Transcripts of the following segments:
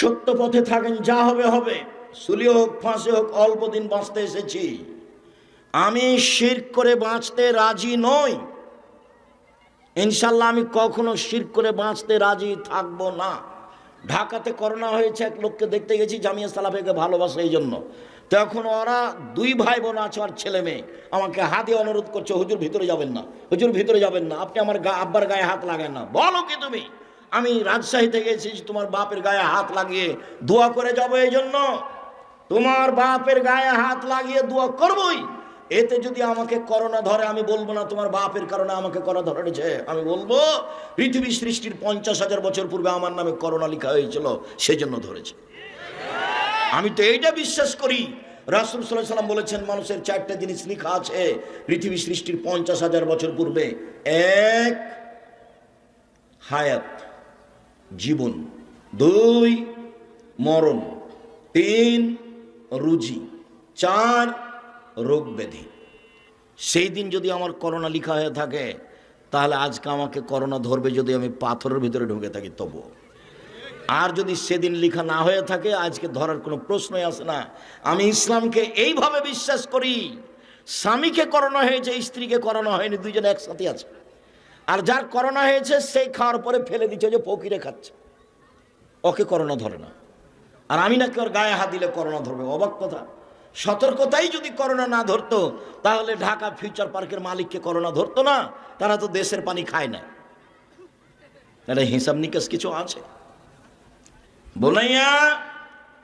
সত্য পথে থাকেন, যা হবে হবে। সুলি হোক, ফাঁসে হোক, অল্প দিন বাঁচতে এসেছি। আমি শির করে বাঁচতে রাজি নই। ইনশাল্লাহ আমি কখনো শির করে বাঁচতে রাজি থাকব না। ঢাকাতে করোনা হয়েছে, এক লোককে দেখতে গেছি, জামিয়া সালাফেকে ভালোবাসে এই জন্য। তখন ওরা দুই ভাই বোন আছে আর ছেলে মেয়ে। আমাকে হাতে অনুরোধ করছে, হুজুর, ভিতরে যাবেন না। হুজুর, ভিতরে যাবেন না। আপনি আমার গা, আব্বার গায়ে হাত লাগান না। বলো কি তুমি? আমি রাজশাহী থেকে এসেছি, তোমার বাপের গায়ে হাত লাগিয়ে দোয়া করে যাব এই জন্য। তোমার বাপের গায়ে হাত লাগিয়ে দোয়া করবই। এতে যদি আমাকে করোনা ধরে, আমি বলব না তোমার বাপের কারণে আমাকে করোনা ধরেছে। আমি বলব, পৃথিবী সৃষ্টির পঞ্চাশ হাজার বছর পূর্বে আমার নামে করোনা লেখা হয়েছিল, সেজন্য ধরেছে। আমি তো এইটা বিশ্বাস করি। রাসুল সাল্লাহ সাল্লাম বলেছেন, মানুষের চারটা জিনিস লেখা আছে পৃথিবী সৃষ্টির পঞ্চাশ হাজার বছর পূর্বে। এক, হায়াত। জীবন, দুই মরণ, তিন রুজি, চার রোগ ব্যাধি। সেই দিন যদি আমার করোনা লিখা হয়ে থাকে, তাহলে আজকে আমাকে করোনা ধরবে যদি আমি পাথরের ভিতরে ঢুকে থাকি তবুও। আর যদি সেদিন লিখা না হয়ে থাকে, আজকে ধরার কোনো প্রশ্নই আসে না। আমি ইসলামকে এইভাবে বিশ্বাস করি, স্বামীকে করোনা হয়েছে, স্ত্রীকে করোনা হয়নি, দুইজন একসাথে আছে। আর যার করোনা হয়েছে সেই খাওয়ার পরে ফেলে দিচ্ছে যে ফকিরে খাচ্ছে। ওকে করোনা ধরে না। আর আমি নাকি ওর গায়ে হাত দিলে করোনা ধরবে, অবাক কথা। সতর্কতাই যদি করোনা না ধরতো, তাহলে ঢাকা ফিউচার পার্কের মালিককে করোনা ধরতো না, তারা তো দেশের পানি খায় না। এটা হিসাব নিকাশ কিছু আছে? বোনাইয়া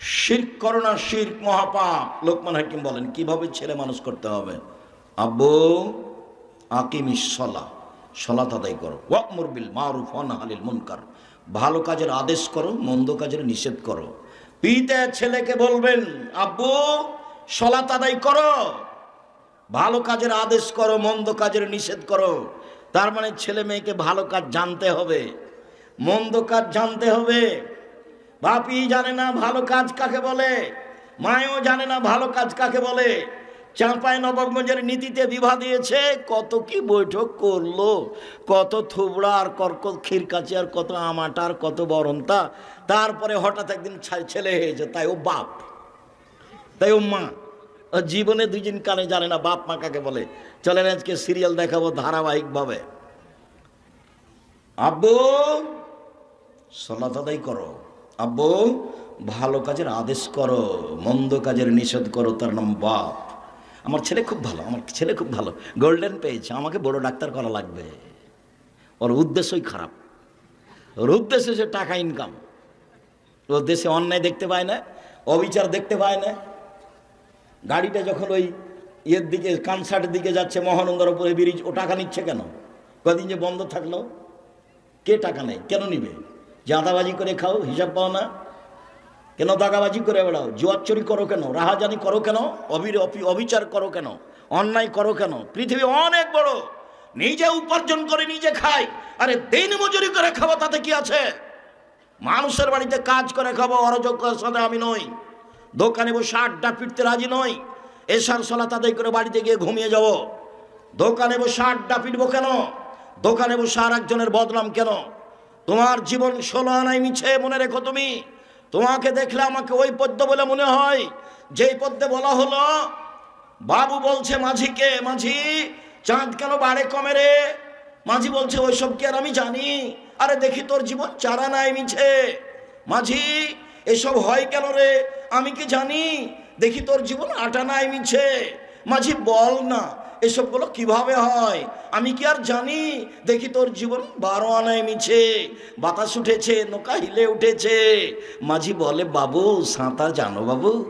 শির্ক করোনা, শির্ক মহাপাপ। লোকমান হাকিম বলেন, কীভাবে ছেলে মানুষ করতে হবে? আব্বু আকিম সলা সলাত আদায় করো। ওয়াকমুর বিল মারুফ হালিল মুনকার। ভালো কাজের আদেশ করো, মন্দ কাজের নিষেধ করো। পিতে ছেলেকে বলবেন, আব্বু সলাত আদায় করো। ভালো কাজের আদেশ করো, মন্দ কাজের নিষেধ করো। তার মানে ছেলে মেয়েকে ভালো কাজ জানতে হবে। মন্দ কাজ জানতে হবে। বাপি জানে না ভালো কাজ কাকে বলে। মায়ও জানে না ভালো কাজ কাকে বলে। চাঁপায় নবাবগঞ্জের নীতিতে বিভা দিয়েছে, কত কি বৈঠক করল, কত থুবড়া আর কর্কট খিরকাচি আর কত আমাটা আর কত বরন্তা, তারপরে হঠাৎ একদিন ছেলে হয়েছে, তাই ও বাপ, তাই ও মা। জীবনে দুইজন কানে জানে না, বাপ মা কাকে বলে। চলেন আজকে সিরিয়াল দেখাবো ধারাবাহিকভাবে। আব্বু সলাত আদায় করো। আব্বু, ভালো কাজের আদেশ করো, মন্দ কাজের নিষেধ করো, তার নাম বাপ। আমার ছেলে খুব ভালো, আমার ছেলে খুব ভালো। গোল্ডেন পেয়েছে আমাকে বড় ডাক্তার করা লাগবে। ওর উদ্দেশ্যই খারাপ। ওর উদ্দেশ্য সে টাকা ইনকাম ও দেশে অন্যায় দেখতে পায় না, অবিচার দেখতে পায় না। গাড়িটা যখন ওই ইয়ের দিকে কানসার্টের দিকে যাচ্ছে, মহানন্দার উপরে ব্রিজ ও টাকা নিচ্ছে কেন? কদিন যে বন্ধ থাকল। কে টাকা নেয়? কেন নিবে? জাঁদাবাজি করে খাও, হিসাব পাও না। কেন দাগাবাজি করে বেড়াও? জুয়াচ্চরি করো কেন? রাহাজানি করো কেন? অবির অবিচার করো কেন? অন্যায় করো কেন? পৃথিবী অনেক বড়। নিজে উপার্জন করে নিজে খাই। আরে দিন মজুরি করে খাব, তাতে কি আছে? মানুষের বাড়িতে কাজ করে খাব অরাজকের সাথে আমি নই। দোকানে বসে আড্ডা পিটতে রাজি নই। এসার সলা তাদের করে বাড়িতে গিয়ে ঘুমিয়ে যাব। দোকানে বসে আড্ডা পিটবো কেন? দোকানে বসে আর একজনের বদনাম কেন? তোমার জীবন ষোলো আনাই মিছে, মনে রেখো তুমি। তোমাকে দেখলে আমাকে ওই পদ্য বলে মনে হয়। যেই পদ্যে বলা হলো, বাবু বলছে মাঝিকে মাঝি, চাঁদ কেন বাড়ে কমে রে মাঝি বলছে ওইসব কি আর আমি জানি? আরে দেখি তোর জীবন চারা নাই মিছে। মাঝি, এসব হয় কেন রে? আমি কি জানি? দেখি তোর জীবন আটা নাই মিছে। মাঝি, বল না। এসবগুলো কীভাবে হয়? আমি কি আর জানি? দেখি তোর জীবন বারো আনায় মিছে, বাতাস উঠেছে, নৌকা হিলে উঠেছে। মাঝি বলে, বাবু, সাঁতার জানো বাবু?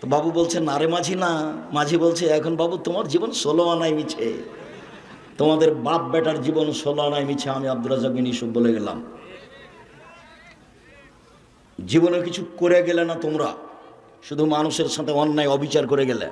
তো বাবু বলছে, না রে মাঝি, না। মাঝি বলছে, এখন বাবু, তোমার জীবন ষোলো আনায় মিছে। তোমাদের বাপ বেটার জীবন ষোলো আনায় মিছে। আমি আব্দুল রাজাক বিন ইসুফ বলে গেলাম। জীবনে কিছু করে গেলে না তোমরা? শুধু মানুষের সাথে অন্যায় অবিচার করে গেলে।